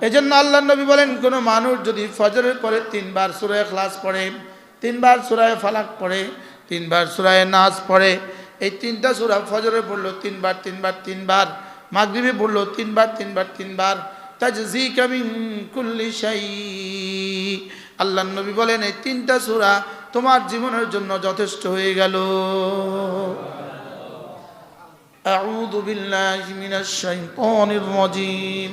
এই জন্য আল্লাহ নবী বলেন কোনো মানুষ যদি ফজরের পরে তিনবার সুরায় ক্লাস পড়ে তিনবার সুরায় ফালাক পড়ে তিনবার সুরায় নাচ পড়ে এই তিনটা সুরা ফজরে পড়লো তিনবার তিনবার তিনবার মাগরিবে পড়লো তিনবার তিনবার তিনবার তাজজি কামিন কুল্লি শাই আল্লাহ নবী বলেন এই তিনটা সুরা তোমার জীবনের জন্য যথেষ্ট হয়ে গেল أعوذ بالله من الشيطان الرجيم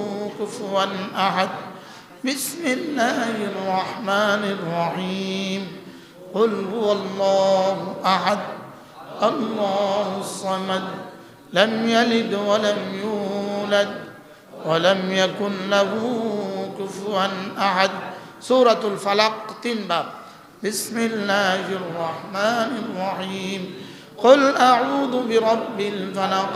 كفوا أحد. بسم الله الرحمن الرحيم. قل هو الله أحد. الله الصمد. لم يلد ولم يولد ولم يكن له كفوا أحد. سورة الفلق تنبأ بسم الله الرحمن الرحيم. قل أعوذ برب الفلق.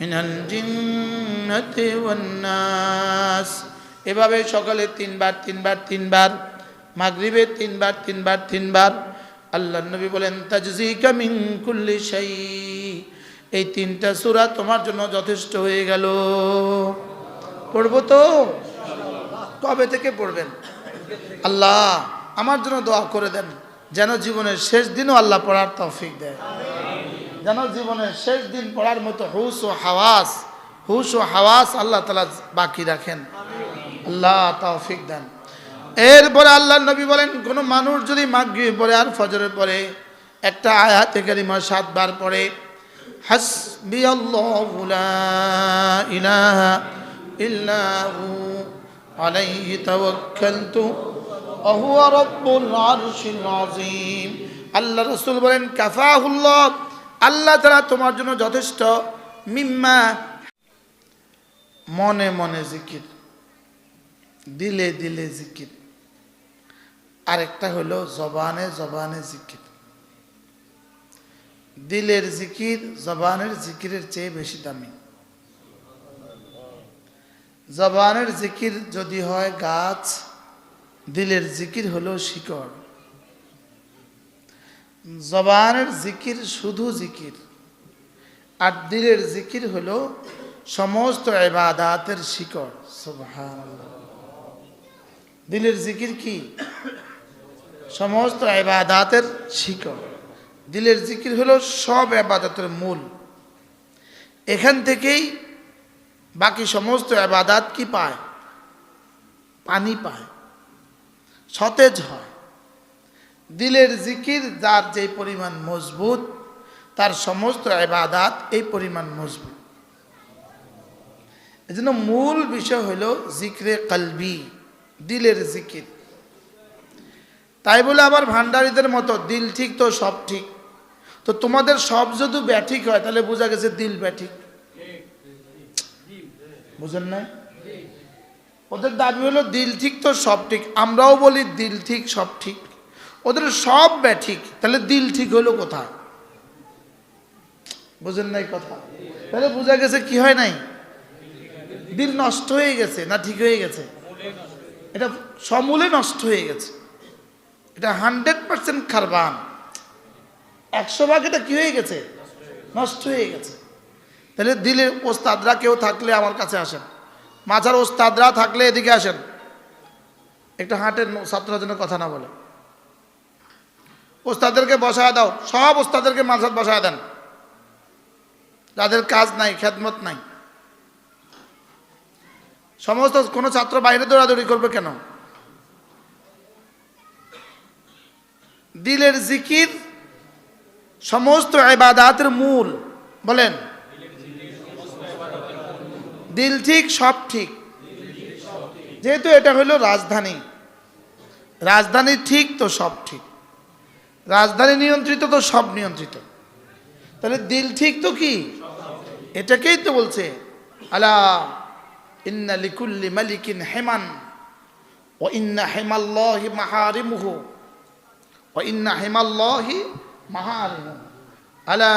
من الجنة والناس এভাবে সকালে তিনবার তিনবার তিনবার মাগরিবে তিনবার তিনবার তিনবার আল্লাহ নবী বলেন তাজজিকা মিন কুল্লি শাই এই তিনটা সূরা তোমার জন্য যথেষ্ট হয়ে গেল পড়বো তো কবে থেকে পড়বেন আল্লাহ আমার জন্য দোয়া করে দেন যেন জীবনের শেষ দিনও আল্লাহ পড়ার তৌফিক দেয় যেন জীবনের শেষ দিন পড়ার মতো হুস ও হাওয়াস হুস ও হাওয়াস আল্লাহ তালা বাকি রাখেন। আল্লাহ তৌফিক দেন। এরপরে আল্লাহ নবী বলেন, কোনো মানুষ যদি মাগরিব পড়ে আর ফজরের পরে একটা আয়াতে কারিমা সাতবার পড়ে, হাসবি ইলাহা আল্লাহ রাসূল বলেন, কাফাহুল্লাহ। আল্লাহ তাআলা তোমার জন্য যথেষ্ট মিম্মা। মনে মনে জিকির, দিলে দিলে জিকির। আরেকটা হলো জবানে জবানে জিকির। দিলের জিকির জবানের জিকিরের চেয়ে বেশি দামি। জবানের জিকির যদি হয় গাছ, দিলের জিকির হলো শিকড়। জবানের জিকির শুধু জিকির। আর দিলের জিকির হলো সমস্ত এবাদাতের শিকড়। সুবহানাল্লাহ। দিলের জিকির কি? সমস্ত এবাদাতের শিকড়। দিলের জিকির হলো সব এবাদতের মূল। এখান থেকেই বাকি সমস্ত এবাদাত কি পায়? পানি পায়। সতেজ হয়। দিলের জিকির, যার যে পরিমাণ মজবুত, তার সমস্ত এবাদাত এই পরিমাণ মজবুত। এজন্য মূল বিষয় হলো জিক্রে কলবি, দিলের জিকির। তাই বলে আবার ভান্ডারীদের মতো, দিল ঠিক তো সব ঠিক। তো তোমাদের সব যদি ব্যাঠিক হয়, তাহলে বোঝা গেছে দিল ব্যাঠিক। বুঝেন নাই? ওদের দাবি হলো দিল ঠিক তো সব ঠিক। আমরাও বলি দিল ঠিক সব ঠিক। ওদের সব ব্যাঠিক তাহলে দিল ঠিক হলো কোথায়? বুঝেন নাই কথা? তাহলে বোঝা গেছে কি হয় নাই? দিল নষ্ট হয়ে গেছে না ঠিক হয়ে গেছে? এটা সমূলে নষ্ট হয়ে গেছে। এটা হান্ড্রেড পার্সেন্ট খারবান। একশো ভাগ এটা কি হয়ে গেছে? নষ্ট হয়ে গেছে। তাহলে দিলের ওস্তাদরা কেউ থাকলে আমার কাছে আসেন। মাঝার ওস্তাদরা থাকলে এদিকে আসেন। একটা হাটের জন্য কথা না বলে। ওস্তাদেরকে বসায় দাও, সব ওস্তাদেরকে মাঝার বসায় দেন। যাদের কাজ নাই, খেদমত নাই। সমস্ত কোনো ছাত্র বাইরে দৌড়াদৌড়ি করবে কেন? দিলের জিকির সমস্ত ইবাদাতের মূল, বলেন। দিল ঠিক, সব ঠিক। যেহেতু এটা হলো রাজধানী রাজধানী ঠিক তো সব ঠিক। রাজধানী নিয়ন্ত্রিত তো সব নিয়ন্ত্রিত। তাহলে দিল ঠিক তো কি? এটাকেই তো বলছে, আলা ইন্না লিকুল্লি মালিকিন হেমান ও ইন্না হেমাল্লাহি মাহারিমুহু ও ইন্না হেমাল্লাহি মাহারিমুহু, আলা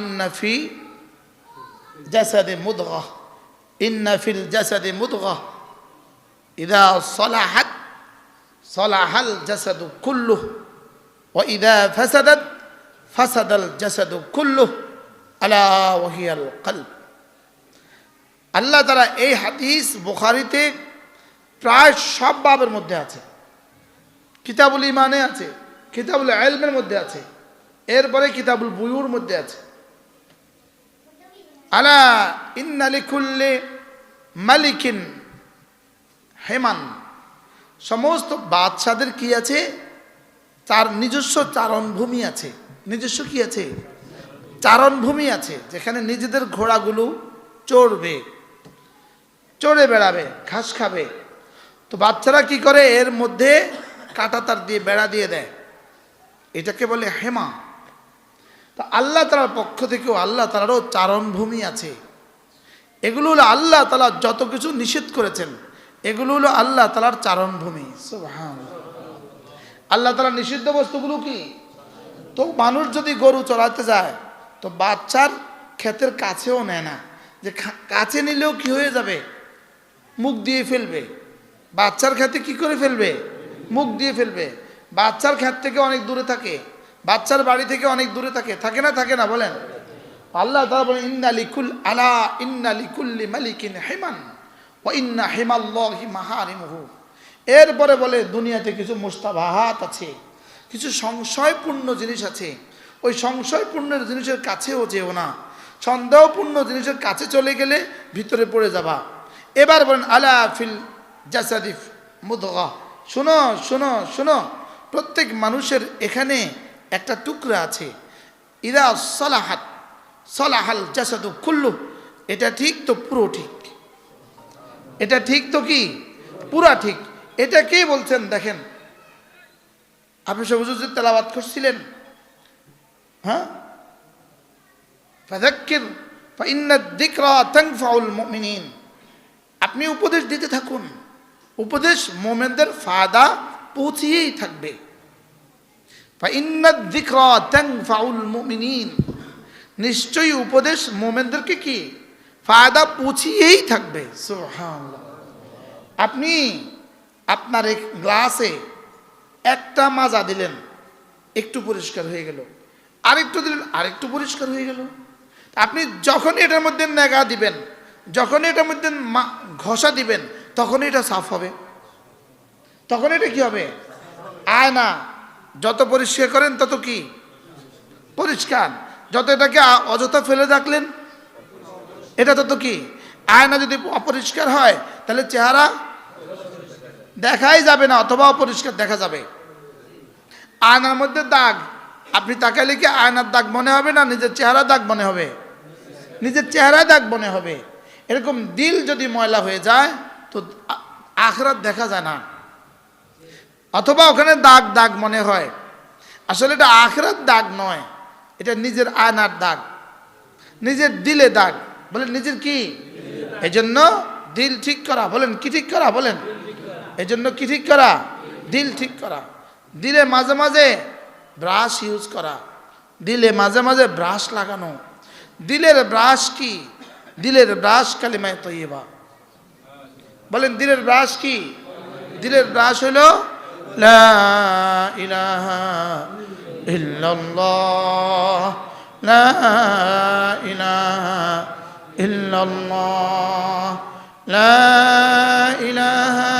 ইন্না ফি জাসাদে মুদগহ ইন্না ফিল জাসাদে মুদগহ ইদা সলাহাত, সলাহাল জাসাদু কুল্লুহ। ওয়াইদা ফাসাদাত ফাসাদাল জাসাদু কুল্লু আলা ওয়াহিয়াল কাল আল্লাহ তারা এই হাদিস বুখারিতে প্রায় সব বাবের মধ্যে আছে। কিতাবুল ইমানে আছে, কিতাবুল আলমের মধ্যে আছে, এরপরে কিতাবুল বুয়ুর মধ্যে আছে। আলা ইন্নালিকুল্লে মালিকিন হেমান। সমস্ত বাদশাদের কি আছে? তার নিজস্ব চারণভূমি আছে। নিজস্ব কি আছে? চারণভূমি আছে, যেখানে নিজেদের ঘোড়াগুলো চড়বে, চড়ে বেড়াবে, ঘাস খাবে। তো বাচ্চারা কি করে? এর মধ্যে কাটা তার দিয়ে বেড়া দিয়ে দেয়। এটাকে বলে হেমা। তো আল্লাহ তালার পক্ষ থেকেও আল্লাহ তালারও চারণভূমি আছে। এগুলো হলো আল্লাহ তালা যত কিছু নিষেধ করেছেন, এগুলো হলো আল্লাহ তালার চারণভূমি সুবহানাল্লাহ। আল্লাহ তালা নিষিদ্ধ বস্তুগুলো কি? তো মানুষ যদি গরু চড়াতে যায়, তো বাচ্চার ক্ষেতের কাছেও নেয় না। যে কাছে নিলেও কি হয়ে যাবে? মুখ দিয়ে ফেলবে। বাচ্চার ক্ষেতে কি করে ফেলবে? মুখ দিয়ে ফেলবে। বাচ্চার ক্ষেত থেকে অনেক দূরে থাকে। বাচ্চার বাড়ি থেকে অনেক দূরে থাকে। থাকে না থাকে না, বলেন। আল্লাহ তারা বলেন, ইন্না লিকুল, আলা, ইন্না লিকুল্লি মালিকিন হেমান ও ইন্না হেমাল্লাহি মাহারিমহু। এরপরে বলে, দুনিয়াতে কিছু মুস্তাবাহাত আছে, কিছু সংশয়পূর্ণ জিনিস আছে। ওই সংশয়পূর্ণ জিনিসের কাছেও যেও না। সন্দেহপূর্ণ জিনিসের কাছে চলে গেলে ভিতরে পড়ে যাবা। এবার বলেন, আলা ফিল জাসাদিফ মুদগা। শোনো শোনো শোনো, প্রত্যেক মানুষের এখানে একটা টুকরা আছে। ইরা সলাহাত, সলাহাল জাসাদু কুল্লু এটা ঠিক তো পুরো ঠিক? এটা ঠিক তো কি? পুরা ঠিক। এটা কে বলছেন? দেখেন। আপনি সবুজ তেলাবাদ করছিলেন হ্যাঁ? আপনি উপদেশ দিতে থাকুন। উপদেশ মোমেনদের ফায়দা পৌঁছিয়েই থাকবে। নিশ্চয়ই উপদেশ মোমেনদেরকে কি? ফায়দা পৌঁছিয়েই থাকবে। আপনি আপনার এক গ্লাসে একটা মাজা দিলেন, একটু পরিষ্কার হয়ে গেল। আরেকটু দিলেন, আরেকটু পরিষ্কার হয়ে গেল। আপনি যখন এটার মধ্যে নেগা দিবেন, যখন এটার মধ্যে ঘষা দিবেন তখনই এটা সাফ হবে। তখন এটা কি হবে? আয়না যত পরিষ্কার করেন তত কি? পরিষ্কার। যত এটাকে অযথা ফেলে রাখলেন, এটা তত কি? আয়না যদি অপরিষ্কার হয়, তাহলে চেহারা দেখাই যাবে না অথবা অপরিষ্কার দেখা যাবে। আয়নার মধ্যে দাগ। আপনি তাকালে কি আয়নার দাগ মনে হবে না নিজের চেহারা দাগ মনে হবে? নিজের চেহারা দাগ মনে হবে। এরকম দিল যদি ময়লা হয়ে যায় তো আখরাত দেখা যায় না। অথবা ওখানে দাগ দাগ মনে হয়। আসলে এটা আখরাত দাগ নয় এটা নিজের আয়নার দাগ। নিজের দিলে দাগ। বলেন নিজের কি? এই জন্য দিল ঠিক করা। বলেন কি ঠিক করা? বলেন। এই জন্য কি ঠিক করা? দিল ঠিক করা। দিলে মাঝে মাঝে ব্রাশ ইউজ করা। দিলে মাঝে মাঝে ব্রাশ লাগানো। দিলের ব্রাশ কি? দিলের ব্রাশ কালিমায় তৈবা বলেন, দিলের ব্রাশ কি? দিলের ব্রাশ হলো, লা ইলাহা ইল্লাল্লাহ ইলাহা ইল্লাল্লাহ, লা ইলাহা